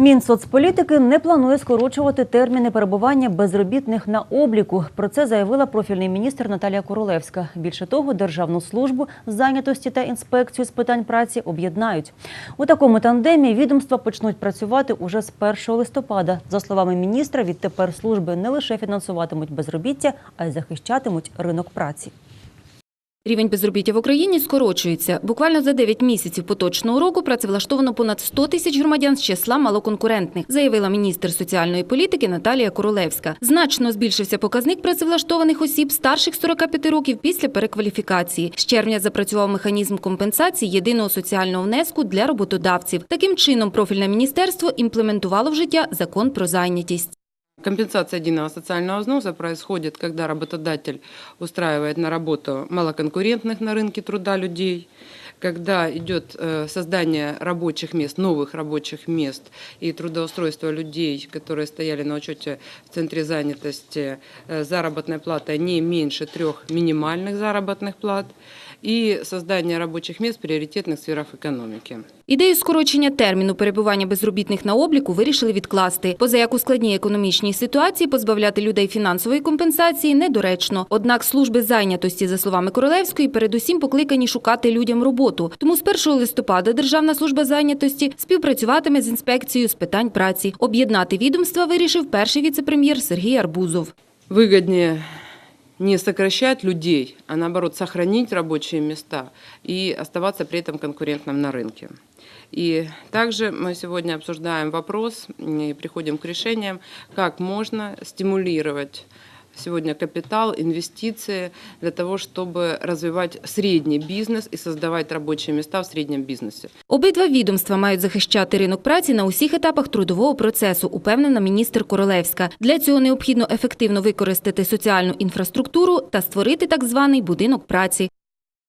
Мінсоцполітики не планує скорочувати терміни перебування безробітних на обліку. Про це заявила профільний міністр Наталія Королевська. Більше того, Державну службу зайнятості та інспекцію з питань праці об'єднають. У такому тандемі відомства почнуть працювати уже з 1 листопада. За словами міністра, відтепер служби не лише фінансуватимуть безробіття, а й захищатимуть ринок праці. Рівень безробіття в Україні скорочується. Буквально за 9 місяців поточного року працевлаштовано понад 100 тисяч громадян з числа малоконкурентних, заявила міністр соціальної політики Наталія Королевська. Значно збільшився показник працевлаштованих осіб старших 45 років після перекваліфікації. З червня запрацював механізм компенсації єдиного соціального внеску для роботодавців. Таким чином, профільне міністерство імплементувало в життя закон про зайнятість. Компенсация единого социального взноса происходит, когда работодатель устраивает на работу малоконкурентных на рынке труда людей, когда идет э, создание рабочих мест, новых рабочих мест и трудоустройство людей, которые стояли на учете в центре занятости, э, заработная плата не меньше трех минимальных заработных плат и создание рабочих мест в приоритетных сферах экономики. Ідею скорочення терміну перебування безробітних на обліку вирішили відкласти. Поза як у складній економічній ситуації позбавляти людей фінансової компенсації недоречно. Однак служби зайнятості, за словами Королевської, передусім покликані шукати людям роботу. Тому з 1 листопада Державна служба зайнятості співпрацюватиме з інспекцією з питань праці. Об'єднати відомства вирішив перший віцепрем'єр Сергій Арбузов. выгоднее не сокращать людей, а наоборот сохранить рабочие места и оставаться при этом конкурентным на рынке. И также мы сегодня обсуждаем вопрос и приходим к решениям, как можно стимулировать сегодня капитал, инвестиции для того, чтобы развивать средний бизнес и создавать рабочие места в среднем бизнесе. Обидва відомства мають захищати ринок праці на усіх етапах трудового процесу, упевнена міністр Королевська. Для цього необхідно ефективно використати соціальну інфраструктуру та створити так званий будинок праці.